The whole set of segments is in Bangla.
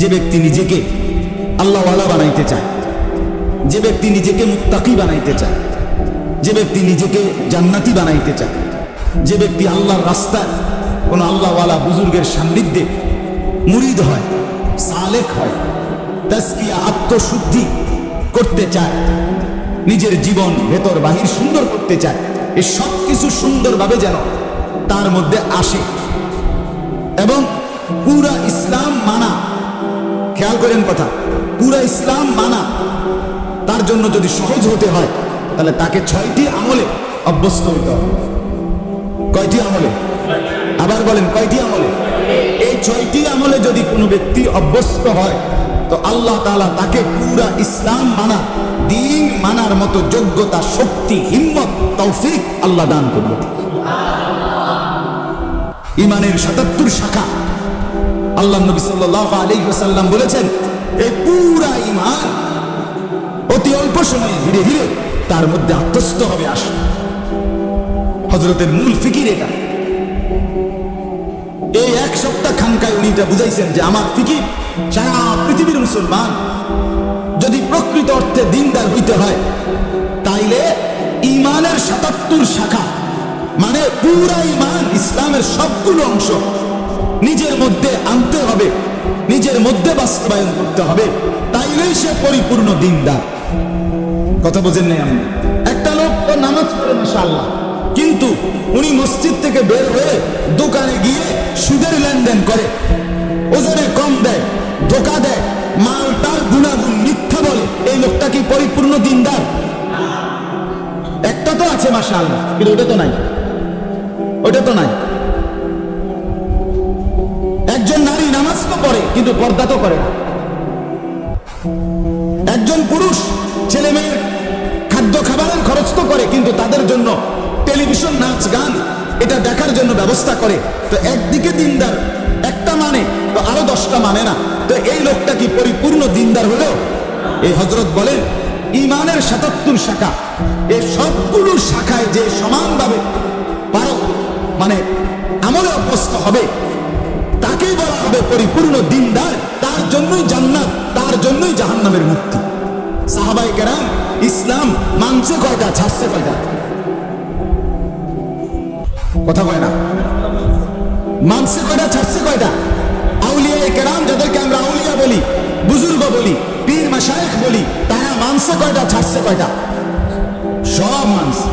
যে ব্যক্তি নিজেকে আল্লাহওয়ালা বানাইতে চায়, যে ব্যক্তি নিজেকে মুত্তাকি বানাইতে চায়, যে ব্যক্তি নিজেকে জান্নাতি বানাইতে চায়, যে ব্যক্তি আল্লাহর রাস্তায় কোনো আল্লাহওয়ালা বুজুর্গের সান্নিধ্যে মুরিদ হয়, সালেক হয় তাস্কিয়া আত্মশুদ্ধি করতে চায়, নিজের জীবন ভেতর, বাহির সুন্দর করতে চায় এই সব কিছু সুন্দরভাবে যেন তার মধ্যে আসে। এবং পুরা ইসলাম মানা খেয়াল করেন কথা। পুরা ইসলাম মানা। তার জন্য যদি সহজ হতে হয়, তাহলে তাকে ছয়টি আমলে অভ্যস্ত হইতে হবে। কয়টি আমলে? আবার বলেন, কয়টি আমলে? এই ছয়টি আমলে যদি কোনো ব্যক্তি অভ্যস্ত হয়, তো আল্লাহ তাআলা তাকে পুরা ইসলাম মানা, দিন মানার মতো যোগ্যতা, শক্তি, হিম্মত, তৌফিক আল্লাহ দান করবে। ইমানের সাতাত্তর শাখা আল্লাহ নবী সাল্লাল্লাহু আলাইহি ওয়াসাল্লাম বলেছেন এই পুরা ইমান অতি অল্প সময়ে ধীরে ধীরে তার মধ্যে আত্মস্থ হবে আস হজরতের মূল ফিকির এটা। এই এক সপ্তাহ খানকায় উনি এটা বুঝাইছেন যে আমার ফিকির, সারা পৃথিবীর মুসলমান যদি প্রকৃত অর্থে দিনদার হইতে হয়, তাইলে ইমানের সাতাত্তর শাখা মানে পুরা ইমান ইসলামের সবগুলো অংশ নিজের মধ্যে আনতে হবে। নিজের মধ্যে বাস্তবায়ন করতে হবে। তাইলেই সে পরিপূর্ণ দিনদার। কথা বোঝেন নাই আমি একটা লোক তো নামাজ পড়ে, মাশাআল্লাহ। কিন্তু উনি মসজিদ থেকে বের হয়ে দোকানে গিয়ে সুদের লেনদেন করে। ওজনে কম দেয়, ধোকা দেয়, মালটার গুণাগুণ মিথ্যা বলে। এই লোকটা কি পরিপূর্ণ দিনদার? একটা তো আছে, মাশাআল্লাহ। কিন্তু ওটা তো নাই। ওটা তো নাই। পড়ে, কিন্তু পর্দা তো করে না। একজন পুরুষ ছেলে মেয়ের খাদ্য খাবারের খরচ তো করে, কিন্তু তাদের জন্য টেলিভিশন, নাচ, গান, এটা দেখার জন্য ব্যবস্থা করে। তো একদিকে দিনদার একটা মানে তো আরও দশটা মানে না। তো এই লোকটা কি পরিপূর্ণ দিনদার হলো এই হজরত বলেন ইমানের সাতাত্তর শাখা এই সবগুলো শাখায় যে সমানভাবে পারো মানে আমলে অভ্যস্ত হবে তাকেই বলা হবে, পরিপূর্ণ দিনদার। তার জন্যই জান্নাত, তার জন্যই জাহান্নামের মুক্তি। সাহাবাই কেরাম, ইসলাম মানছে কয়টা? ছাড়ছে কয়টা? কথা কয় না। মানছে কয়টা, ছাড়ছে কয়টা? আউলিয়া কেরাম যাদেরকে আমরা আউলিয়া বলি, বুজুর্গ বলি, পীর মাসায়েখ বলি, তারা মানছে কয়টা, ছাড়ছে কয়টা? সব মানছে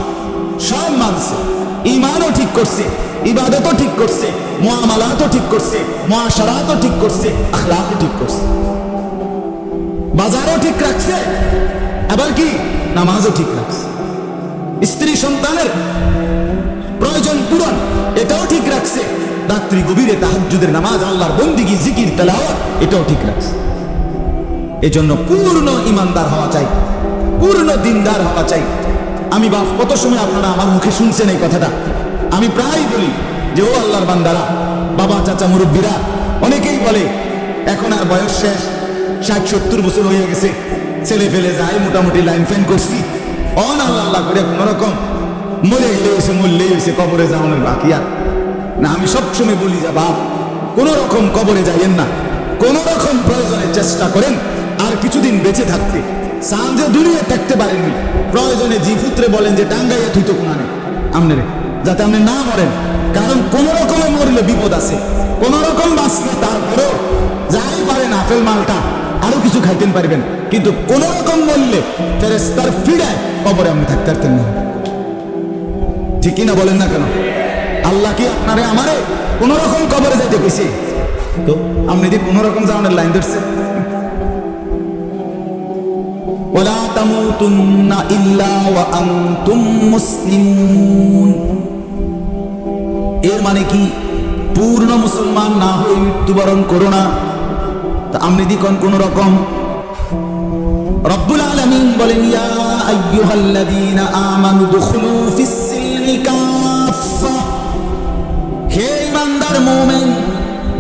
সব মানছে। ইমানও ঠিক করছে, ইবাদতও ঠিক করছে মুআমালাতও ঠিক করছে মুআশারাতও ঠিক করছে, আখলাকও ঠিক করছে। বাজারও ঠিক রাখছে আবার কি? নামাজও ঠিক রাখছে। স্ত্রী সন্তানের প্রয়োজন পূরণ, এটাও ঠিক রাখছে। রাত্রি গভীরে তাহাজ্জুদের নামাজ, আল্লাহর বন্দিগি, জিকির, তেলাওয়াত, এটাও ঠিক রাখছে। এজন্য পূর্ণ ইমানদার হওয়া চাই, পূর্ণ দিনদার হওয়া চাই। আমি বাপ, কত সময় আপনারা আমার মুখে শুনছেন এই কথাটা? আমি প্রায় বলি যে, ও আল্লাহর বান্দারা, বাবা, চাচা, মুরব্বীরা, অনেকেই বলে, এখন আর বয়স শেষ, ষাট, সত্তর বছর হয়ে গেছে, ছেলে ফেলে যায়, মোটামুটি লাইন ফ্যান করছি। অন আল্লাহ আল্লাহ করে কোন রকম, মরে গেলে হয়েছে মরলেই হয়েছে কবরে যাওয়ানোর বাকি আর। না, আমি সবসময় বলি যা, বাপ, কোন রকম কবরে যাইয়েন না, কোন রকম প্রয়োজনে চেষ্টা করেন, আর কিছুদিন বেঁচে থাকতে। দূরিয়ে থাকতে পারেননি। প্রয়োজনে জি পুত্রে বলেন যে টাঙ্গাইয়া আমনে যাতে আপনি না মরেন। কারণ কোন রকমে মরলে বিপদ আছে। কোন রকম বাঁচলে তারপরেও যাই পারেন আপেল মালটা, আরও কিছু খাইতেন পারবেন। কিন্তু কোন রকম মরলে ফেরেস্তার ফিরায় কবরে আপনি থাকতে পারতেন না। ঠিকই না বলেন না কেন? আল্লাহ কি আপনারে আমারে কোন রকম কবরে যাইতে কইছে? তো, আপনি যে কোন রকম জামানের লাইন ধরছে তামুতুন্না ইল্লা ওয়া আনতুম মুসলিমুন এর মানে কি? পূর্ণ মুসলমান না হয়ে মৃত্যুবরণ করো না। তা আপনি দিকন কোন রকম? রব্বুল আলামিন বলেন, ইয়া আইয়ুহাল্লাযীনা আমানু দুখুলু ফিস সিলমি হে ইমানদার মুমিন,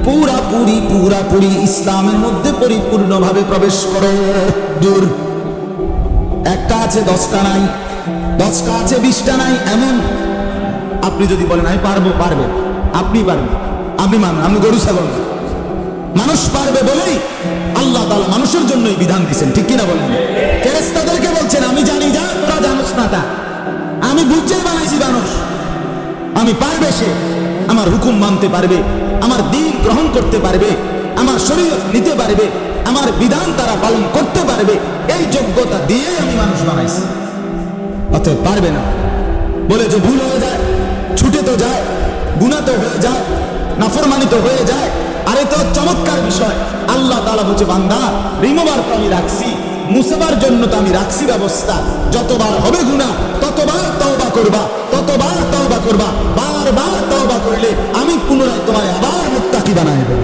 পুরাপুরি পুরাপুরি ইসলামের মধ্যে পরিপূর্ণভাবে প্রবেশ করো। দূর। একটা আছে, দশটা নাই। দশটা আছে, বিশটা নাই, এমন। আপনি যদি বলেন, আমি পারব, পারবে। আপনি পারবেন। আমি মানুন আমি গরু, ছাগল মানুষ পারবে বলেই আল্লাহ তালা মানুষের জন্যই বিধান দিচ্ছেন ঠিক কিনা বলেন? ফেরেস্তাদেরকে বলছেন, আমি জানি যা তোরা জানুস না তা। আমি বুঝে বানাইছি মানুষ। আমি পারবে সে। আমার হুকুম মানতে পারবে। আমার দিন গ্রহণ করতে পারবে। আমার শরীর নিতে পারবে, আমার বিধান তারা পালন করতে পারবে, এই যোগ্যতা দিয়ে আমি মানুষ বানাইছি। অতএব পারবে না। বলে যে ভুল হয়ে যায়, ছুটে তো যায় গুণা তো হয়ে যায়, নাফরমানি তো হয়ে যায়, আরে তো চমৎকার বিষয়। আল্লাহ তালা বলছে, বান্দা রিমোবার তো আমি রাখছি, মুসেবার জন্য তো আমি রাখছি ব্যবস্থা। যতবার হবে গুণা ততবার তওবা করবা, ততবার তওবা করবা। বারবার তওবা করলে আমি পুনরায় তোমার আবার মুক্তাকি বানাই দেব।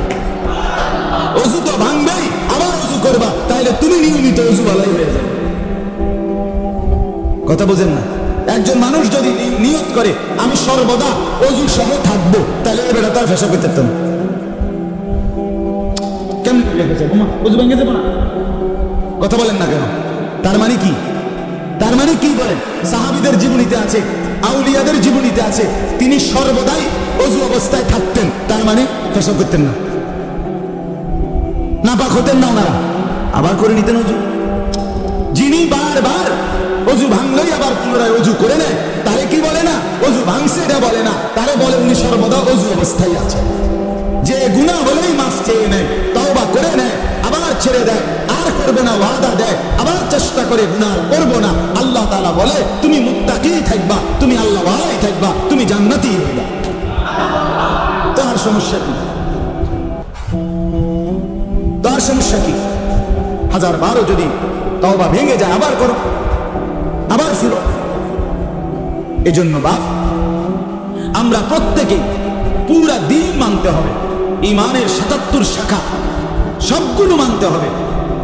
অজু তো ভাঙবেই, আবার অজু করবা। তাইলে তুমি নিয়মিত অজু বালাই হয়ে যাবে কথা বোঝেন না? একজন মানুষ যদি নিয়ত করে, আমি সর্বদা অজু সহ থাকব তাহলে এবার তার ফেসা করতে পারতাম অজু ভেঙে যাব না? কথা বলেন না কেন? তার মানে কি? তার মানে কি বলেন? সাহাবিদের জীবনীতে আছে, আউলিয়াদের জীবনীতে আছে, তিনি সর্বদাই অজু অবস্থায় থাকতেন। তার মানে ফেসা করতেন না। নাপাক হতেন না ওনারা। আবার করে নিতেন অজু। যিনি বারবার অজু ভাঙলেই আবার পুনরায় অজু করে নেয়, তারে কি বলে না? অজু ভাঙছে এটা বলে না। তারে বলে উনি সর্বদা অজু অবস্থায় আছে। যে গুণা হলেই মাফ চেয়ে নেয়, তওবা করে নেয়, আবার ছেড়ে দেয়, আর করবে না, ওয়াদা দেয়, আবার চেষ্টা করে গুণা করব না। আল্লাহ তালা বলে, তুমি মুত্তাকি থাকবা, তুমি আল্লাহ থাকবা, তুমি জান্নাতি হইবা। তার সমস্যা কি? সমস্যা কি? হাজার বারো যদি তওবা ভেঙে যায়, আবার করো আবার ফিরো। এজন্য বাপ, আমরা প্রত্যেকে পুরা দিন মানতে হবে। ইমানের সাতাত্তর শাখা, সবগুলো মানতে হবে।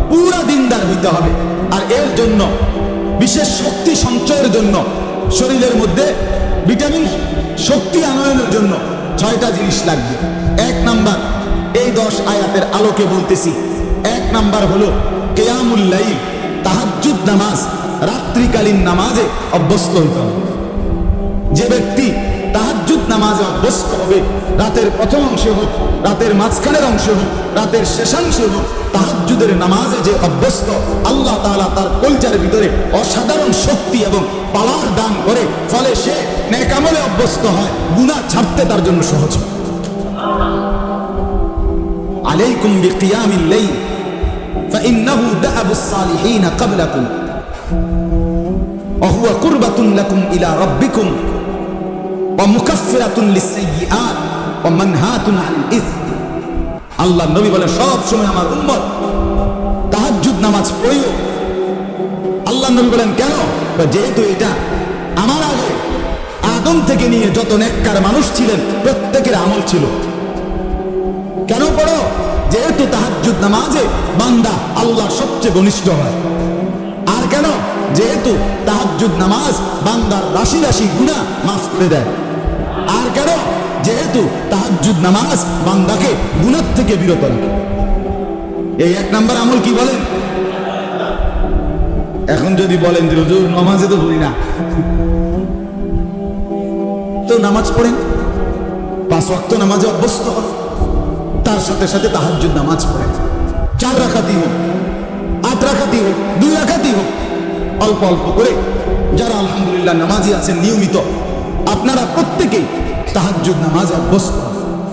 পুরা দিনদার হইতে হবে। আর এর জন্য, বিশেষ শক্তি সঞ্চয়ের জন্য, শরীরের মধ্যে ভিটামিন শক্তি আনয়নের জন্য ছয়টা জিনিস লাগবে। এক নাম্বার, এই দশ আয়াতের আলোকে বলতেছি এক নাম্বার হলো কেয়ামুল্লাইল তাহাজ্জুদ নামাজ, রাত্রিকালীন নামাজে অভ্যস্ত হইতে হবে। যে ব্যক্তি তাহাজ্জুদ নামাজে অভ্যস্ত হবে, রাতের প্রথম অংশে হোক, রাতের মাঝখানের অংশে হোক, রাতের শেষাংশে হোক, তাহাজ্জুদের নামাজে যে অভ্যস্ত, আল্লাহ তাআলা তার কলচার ভিতরে অসাধারণ শক্তি এবং পাওয়ার দান করে, ফলে সে নেকামলে অভ্যস্ত হয়, গুনাহ ছাড়তে তার জন্য সহজ আলাইকুম বিকিয়ামিল লাইল فإنه دأب الصالحين قبلكم وهو قربة لكم إلى ربكم ومكفرة للسيئات ومنهاة عن الإثم আল্লাহ নবী বলে সব সময় আমার উম্মত তাহাজ্জুদ নামাজ পড়িও আল্লাহ নবী বলেন কেন বলে, যেহেতু এটা আমার আগে আদম থেকে নিয়ে যত নেককার মানুষ ছিলেন প্রত্যেকের আমল ছিল কেন পড়ো যেহেতু তাহাজ্জুদ নামাজে বান্দা আল্লাহ সবচেয়ে ঘনিষ্ঠ হয়। আর কেন? যেহেতু তাহাজ্জুদ নামাজ বান্দার রাশি রাশি গুণা মাফ করে দেয়। আর কেন? যেহেতু তাহাজ্জুদ নামাজ বান্দাকে গুণার থেকে বিরত রাখে। এই এক নাম্বার আমল কি বলেন? এখন যদি বলেন যে নামাজে তো পড়ি না। তো নামাজ পড়েন। পাঁচ ওয়াক্ত নামাজে অভ্যস্ত হন। তার সাথে সাথে তাহাজ্জুদ নামাজ পড়েন চার রাখাতি হোক, আট রাখাতি হোক, দুই রাখাতি হোক, অল্প অল্প করে যারা আলহামদুলিল্লাহ নামাজি আছেন নিয়মিত, আপনারা প্রত্যেকেই তাহাজ্জুদ নামাজ অভ্যস্ত।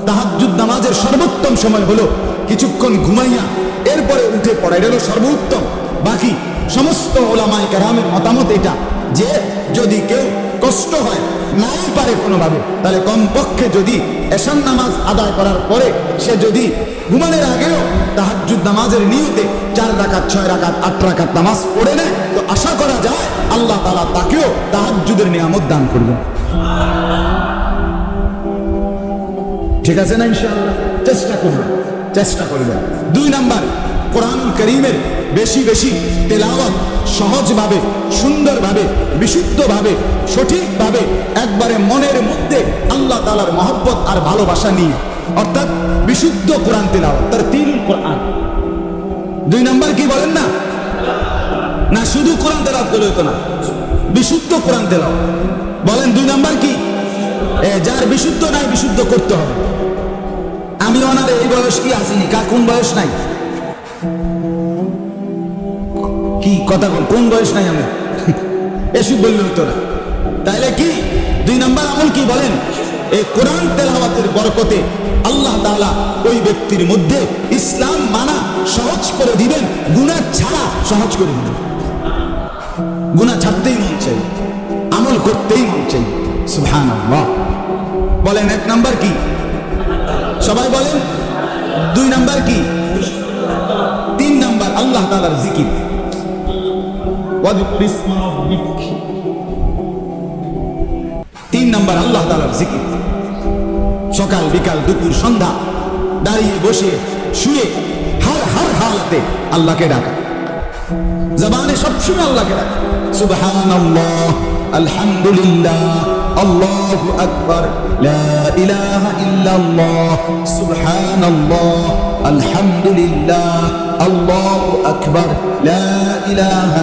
তাহাজ্জুদ নামাজের সর্বোত্তম সময় হলো কিছুক্ষণ ঘুমাইয়া এরপরে উঠে পড়া এটা হলো সর্বোত্তম বাকি সমস্ত ওলামাই কেরামের মতামত এটা যে যদি কেউ কষ্ট হয় নাই পারে কোনোভাবে, তাহলে কমপক্ষে যদি এশান নামাজ আদায় করার পরে সে যদি ঘুমানোর আগেও তাহাজ্জুদ নামাজের নিয়তে চার রাকাত, ছয় রাকাত, আট রাকাত নামাজ পড়ে নেয়, তো আশা করা যায় আল্লাহ তালা তাকেও তাহাজ্জুদের নিয়ামত দান করবেন। ঠিক আছে না ইনশাআল্লাহ? চেষ্টা করবেন চেষ্টা করবেন। দুই নাম্বার কোরআন করিমের বেশি বেশি তেলাওয়াত সহজভাবে, সুন্দরভাবে, বিশুদ্ধভাবে, সঠিকভাবে, একবারে মনের মধ্যে আল্লাহ তালার মহব্বত আর ভালোবাসা নিয়ে। অর্থাৎ বিশুদ্ধ কোরআন তেলাওয়াত তার তিন কোরআন। দুই নম্বর কি বলেন না? না, শুধু কোরআন তেলাওয়াত করে হতো না। বিশুদ্ধ কোরআন তেলাওয়াত। বলেন দুই নাম্বার কি? যার বিশুদ্ধ নাই, বিশুদ্ধ করতে হবে। আমি ওনার এই বয়স কি আসিনি? কার কোন বয়স নাই? কথা বল কোন বয়স নাই আমি এসব বললে হতো না তাইলে কি? দুই নাম্বার আমল কি বলেন? এই কোরআন তেলাওয়াতের বরকতে আল্লাহ তাআলা ওই ব্যক্তির মধ্যে ইসলাম মানা সহজ করে দিবেন, গুনাহ ছাড়া সহজ করে দিবেন। গুনাহ ছাড়তেই মন চাই, আমল করতেই মন চাই। সুবহানাল্লাহ। বলেন, এক নাম্বার কি? সবাই বলেন, দুই নাম্বার কি? তিন নাম্বার আল্লাহ তাআলার জিকির। তিন নাম্বার আল্লাহ তাআলার জিকির। সকাল, বিকাল, দুপুর, সন্ধ্যা, দাঁড়িয়ে বসে, শুয়ে, হার হার হালাতে আল্লাহকে ডাকা। জবানে সবসময় আল্লাহকে ডাকা। সুবহানাল্লাহ, আলহামদুলিল্লাহ, আল্লাহু আকবার, লা ইলাহা ইল্লাল্লাহ আলহামদুলিল্লাহ আল্লাহু আকবার লা ইলাহা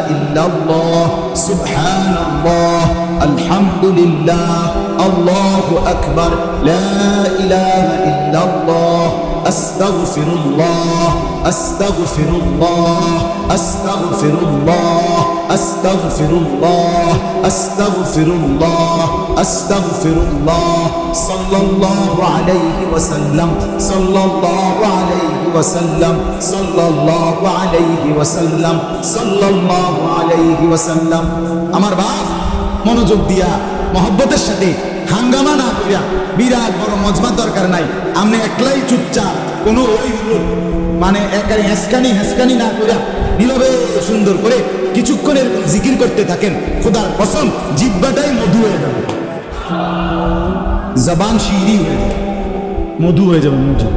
الحمد لله الله أكبر لا إله إلا الله أستغفر الله أستغفر الله أستغفر الله أستغفر الله أستغفر الله أستغفر الله صلى الله عليه وسلم صلى الله عليه وسلم صلى الله عليه وسلم صلى الله عليه وسلم. أمر بعض মনোযোগ দিয়া, মহব্বতের সাথে হাঙ্গামা না করিয়া বিরাট বড় মজমার দরকার নাই। আপনি একলাই চুপচাপ, কোনো ওই মানে একাই হেসকানি হেসকানি না করিয়া নীরবে সুন্দর করে কিছুক্ষণের জিকির করতে থাকেন। খোদার কসম, জিব্বাটাই মধু হয়ে যাবে। জবান শিরি হয়ে যাবে। মধু হয়ে যাবে, মধু।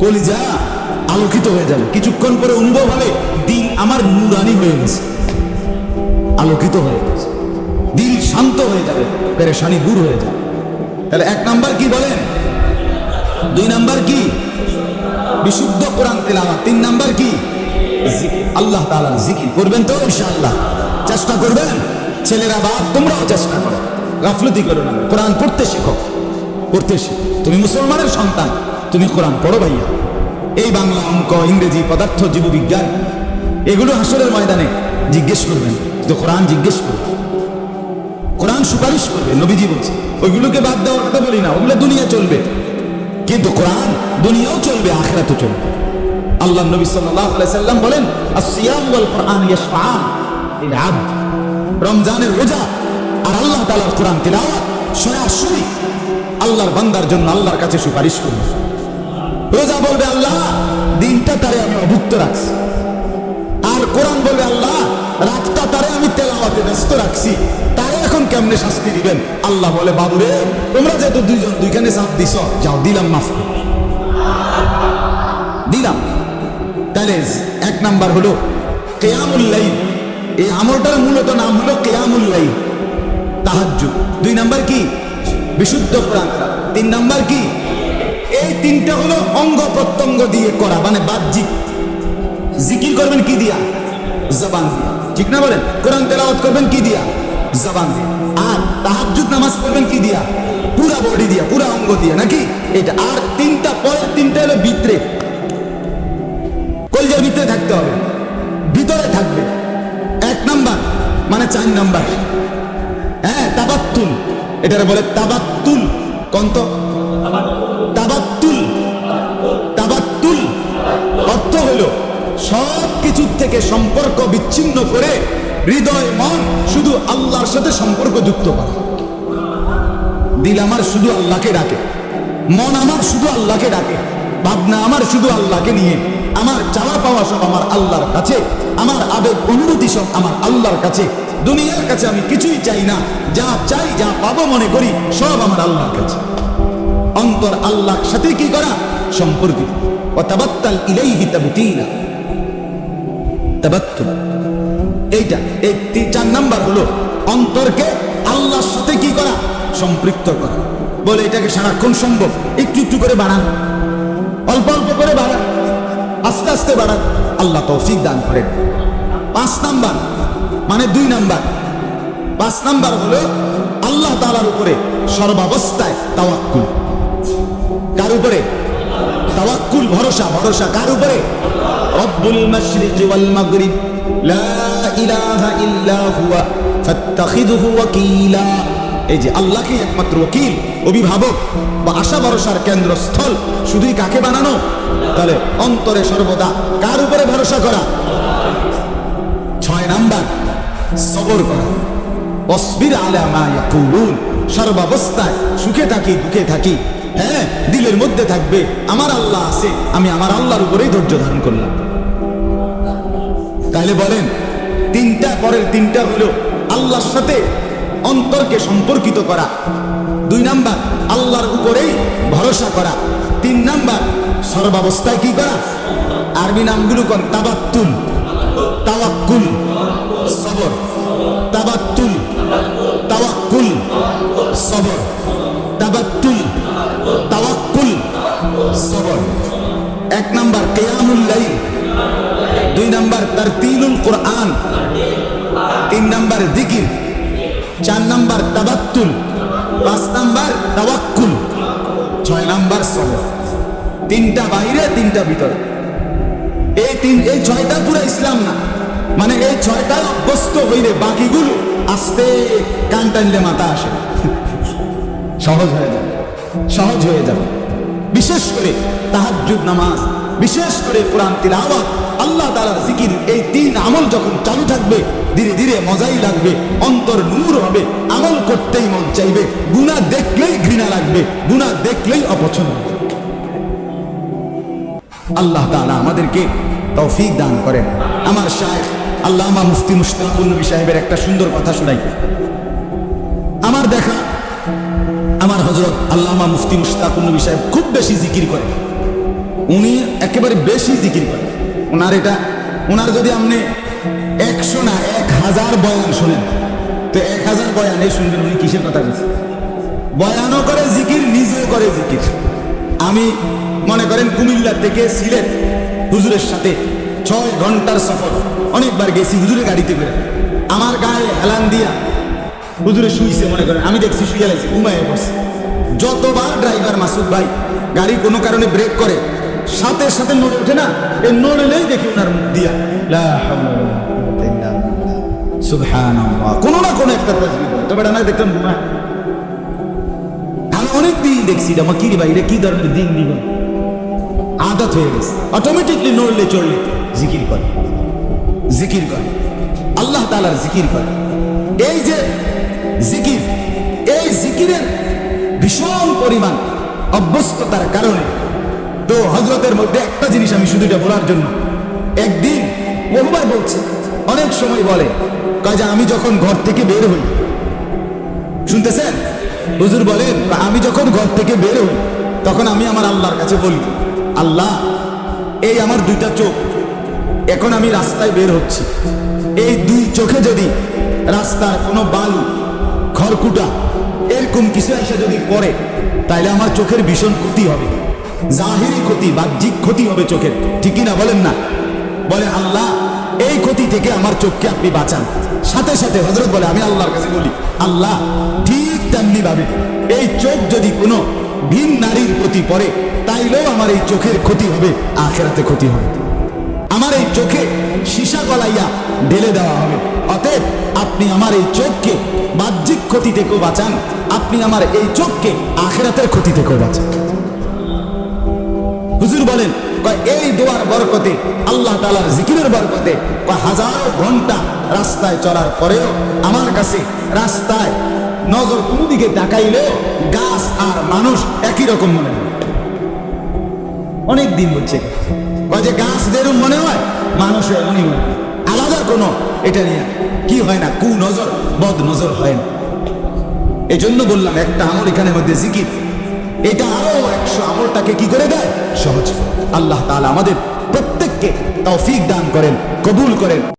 কলিজা আলোকিত হয়ে যাবে। কিছুক্ষণ পরে অনুভব হবে, দিন আমার নুরানি হয়ে গেছে। আলোকিত হয়ে গেছে। দিল শান্ত হয়ে যাবে, পেরেশানি দূর হয়ে যাবে। তাহলে এক নাম্বার কি বলেন? দুই নাম্বার কি? বিশুদ্ধ কোরআন তেলাওয়াত। তিন নাম্বার কি? আল্লাহ তাআলার জিকির। করবেন তো ইনশাআল্লাহ। চেষ্টা করবেন? ছেলেরা বাপ, তোমরাও চেষ্টা করো। গাফলতি করো না। কোরআন পড়তে শেখো। পড়তে শেখো। তুমি মুসলমানের সন্তান। তুমি কোরআন পড়ো ভাইয়া। এই বাংলা অঙ্ক, ইংরেজি পদার্থ, জীববিজ্ঞান, এগুলো হাসরের ময়দানে জিজ্ঞেস করবেন। তো কোরআন জিজ্ঞেস করবে কোরআন সুপারিশ করবে, নবীজি বলছে। ওইগুলোকে বাদ দেওয়ার কথা বলি না, ওগুলো দুনিয়া চলবে। কিন্তু কোরআন দুনিয়াও চলবে, আখেরাতও চলবে। আল্লাহ নবী সাল্লাম বলেন রমজানের রোজা আর আল্লাহ তাআলার কোরআন তিলাওয়াত সরাসরি আল্লাহর বান্দার জন্য আল্লাহর কাছে সুপারিশ করবে। রোজা বলবে আল্লাহ, দিনটা তারে আমি অভুক্ত রাখছি। আর কোরআন বলবে আল্লাহ, রাতটা তারে আমি তেলাওয়াতে ব্যস্ত রাখছি। কেমনে শাস্তি দিবেন? আল্লাহ বলে, বাবুরে, তোমরা যেহেতু দুইজন, দুইখানে চাপ দিছ, যাও, দিলাম মাফ দিলাম। তাহলে এক নাম্বার হলো কেয়ামুল্লাই এই আমলটার মূলত নাম হলো কেয়ামুল্লাই তাহাজ্জুদ। দুই নাম্বার কি? বিশুদ্ধ প্রাণ তিন নাম্বার কি? এই তিনটা হলো অঙ্গ প্রত্যঙ্গ দিয়ে করা মানে বাহ্যিক। জিকির করবেন কি দিয়া? জবান দিয়া। ঠিক না বলেন? কোরআন তেলাওয়াত করবেন কি দিয়া? জবান আর তাহাজ্জুদ নামাজ পড়বেন কি দিয়া? পুরা বডি দিয়া, পুরা অঙ্গ দিয়া, নাকি? এটা আর তিনটা, পরের তিনটা হলো ভিতরে। কলজার ভিতরে থাকতে হবে। ভিতরে থাকবে। এক নাম্বার মানে চার নাম্বার। হ্যাঁ তাবাত্তুল। এটারে বলে তাবাত্তুল। কন্ত তাবাত্তুল। তাবাত্তুল। অর্থ হলো সব কিছুর থেকে সম্পর্ক বিচ্ছিন্ন করে হৃদয়, মন শুধু আল্লাহর সাথে সম্পর্ক যুক্ত করা। দিল আমার শুধু আল্লাহকে ডাকে, মন আমার শুধু আল্লাহকে ডাকে, ভাবনা আমার শুধু আল্লাহকে নিয়ে, আমার চাওয়া পাওয়া সব আমার আল্লাহর কাছে, আমার আবেগ অনুভূতি সব আমার আল্লাহর কাছে, দুনিয়ার কাছে আমি কিছুই চাই না, যা চাই, যা পাবো মনে করি, সব আমার আল্লাহর কাছে। অন্তর আল্লাহর সাথে কি করা? সম্পর্কিত। অতাবাত্তাল ইলাইহি তাবতিলা। তাবাত্তুল। এইটা এই তি- চার নাম্বার হলো অন্তরকে আল্লাহর সাথে কি করা? সম্পৃক্ত করা। বলে এটাকে সারাক্ষণ সম্ভব। একটু একটু করে বাড়ান। অল্প অল্প করে বাড়ান। আস্তে আস্তে বাড়ান। আল্লাহ তৌফিক দান করেন। পাঁচ নাম্বার মানে দুই নাম্বার। পাঁচ নাম্বার হলো আল্লাহ তাআলার উপরে সর্বাবস্থায় তাওয়াক্কুল। কার উপরে? তাওয়াক্কুল, ভরসা। ভরসা কার উপরে? রব্বুল মাশরিকি ওয়াল মাগরিব। লা ইলাহা ইল্লা হুয়া ফাত্তাখিযুহু ওয়াকিলা। এই যে আল্লাহকে একমাত্র ওকিল অভিভাবক বা আশা ভরসার কেন্দ্রস্থল, শুধুই কাকে বানানো? তাহলে অন্তরে সর্বদা কার উপরে ভরসা করা? ছয় নাম্বার, সবর করা। অসবির আলা মা ইয়াকুলুন, সর্বাবস্থায় সুখে থাকি, দুঃখে থাকি। হ্যাঁ দিলের মধ্যে থাকবে, আমার আল্লাহ আছে, আমি আমার আল্লাহর উপরেই ধৈর্য ধারণ করলাম। তাহলে বলেন তিনটা পরের তিনটা হলো আল্লাহর সাথে অন্তরকে সম্পর্কিত করা। দুই নাম্বার, আল্লাহর উপরেই ভরসা করা। তিন নাম্বার, সর্বাবস্থায় কি করা? আরবি নামগুলো কন? তাবাত্তুল। তাওয়াক্কুল। সবর। তাবাত্তুল। তাওয়াক্কুল। সবর। চার নাম্বার তাবাত্তুল পাঁচ নাম্বার তাওয়াক্কুল, ছয় নাম্বার সবর তিনটা বাইরে, তিনটা ভিতরে। এই তিন, এই ছয়টা পুরো ইসলাম না। মানে এই ছয়টা অভ্যস্ত হইলে বাকিগুলো আস্তে কান টানলে মাথা আসে। সহজ হয়ে যাবে। সহজ হয়ে যাবে। বিশেষ করে তাহাজ্জুদ নামাজ। বিশেষ করে কোরআন তিলাওয়াত, আল্লাহ তাআলার জিকির, এই তিন আমল যখন চালু থাকবে, ধীরে ধীরে মজাই লাগবে, অন্তর নূর হবে, আমল করতেই মন চাইবে, গুনাহ দেখলেই ঘৃণা লাগবে, গুনাহ দেখলেই অপছন্দ। আল্লাহ তাআলা আমাদেরকে তৌফিক দান করেন। আমার সাহেব আল্লামা মুফতি মুশতাকুল নবী সাহেবের একটা সুন্দর কথা শোনাই। আমার দেখা, আমার হজরত আল্লামা মুফতি মুশতাকুল নবী সাহেব খুব বেশি জিকির করে উনি একেবারে বেশি জিকির করে ওনার এটা ওনার যদি আপনি একশো না, এক হাজার বয়ান শোনেন, তো এক হাজার বয়ান এই শুনবেন উনি কিসের কথা বলছে বয়ানও করে জিকির, নিজেও করে জিকির। আমি মনে করেন কুমিল্লা থেকে সিলেট হুজুরের সাথে ছয় ঘণ্টার সফর, অনেকবার গেছি হুজুরের গাড়িতে করে। আমার গায়ে হেলান দিয়া হুজুরে শুইছে মনে করেন। আমি দেখছি শুয়ে লাগছি ঘুমায় বসে যতবার ড্রাইভার মাসুদ ভাই গাড়ি কোনো কারণে ব্রেক করে সাথে সাথে নড়ে ওঠে না। এই নড়লেই দেখি ওনার মুখ দিয়া। কোনো না কোনো একটা তবে না দেখলাম ঘুমায় আমি অনেক দিন দেখছি এটা। আমার কি ভাই, এটা কি ধরনের দিন দিব আদত হয়ে গেছে। অটোমেটিকলি নড়লে, চড়লে জিকির করে। জিকির করে। আল্লাহ তালার জিকির করে। এই যে জিকির, এই জিকিরের ভীষণ পরিমাণ অভ্যস্ততার কারণে তো হজরতের মধ্যে একটা জিনিস আমি শুধু এটা বলার জন্য। একদিন বহুবার বলছে, অনেক সময় বলে, কাজে আমি যখন ঘর থেকে বের হই, শুনতেছেন? হুজুর বলেন, আমি যখন ঘর থেকে বের হই, তখন আমি আমার আল্লাহর কাছে বলি, আল্লাহ, এই আমার দুইটা চোখ, এখন আমি রাস্তায় বের হচ্ছি। এই দুই চোখে যদি রাস্তার কোনো বালু, খড়কুটা, এরকম কিছু এসে যদি পড়ে, তাইলে আমার চোখের ভীষণ ক্ষতি হবে। জাহিরি ক্ষতি, বাহ্যিক ক্ষতি হবে চোখের। ঠিকই না বলেন না? বলে আল্লাহ, এই ক্ষতি থেকে আমার চোখকে আপনি বাঁচান। সাথে সাথে হজরত বলে, আমি আল্লাহর কাছে বলি, আল্লাহ, ঠিক তেমনি ভাবে এই চোখ যদি কোনো ভিন নারীর প্রতি পড়ে, তাইলেও আমার এই চোখের ক্ষতি হবে, আখেরাতে ক্ষতি হবে। আমার এই চোখে সীসা গলাইয়া ঢেলে দেওয়া হবে। অতএব আপনি আমার এই চোখকে বাহ্যিক ক্ষতি থেকেও বাঁচান, আপনি আমার এই চোখকে আখেরাতের ক্ষতি থেকেও বাঁচান। হুজুর বলেন এই দোয়ার বরকতে, আল্লাহ তালার জিকিরের বরকতে হাজারো ঘণ্টা রাস্তায় চলার পরেও আমার কাছে রাস্তায় নজর কোনো দিকে তাকাইলেও গাছ আর মানুষ একই রকম মনে হয়। অনেক দিন কয় যে গাছ যেরকম মনে হয়, মানুষও এমনই মনে হয়। আলাদা কোনো এটা নিয়ে কি হয় না কু নজর বদ নজর হয় না। এই জন্য বললাম, একটা আমার এখানে মধ্যে জিকির। এটা আরও একশো আমলটাকে কি করে দেয়? সহজ। আল্লাহ তাআলা আমাদের প্রত্যেককে তৌফিক দান করেন, কবুল করেন।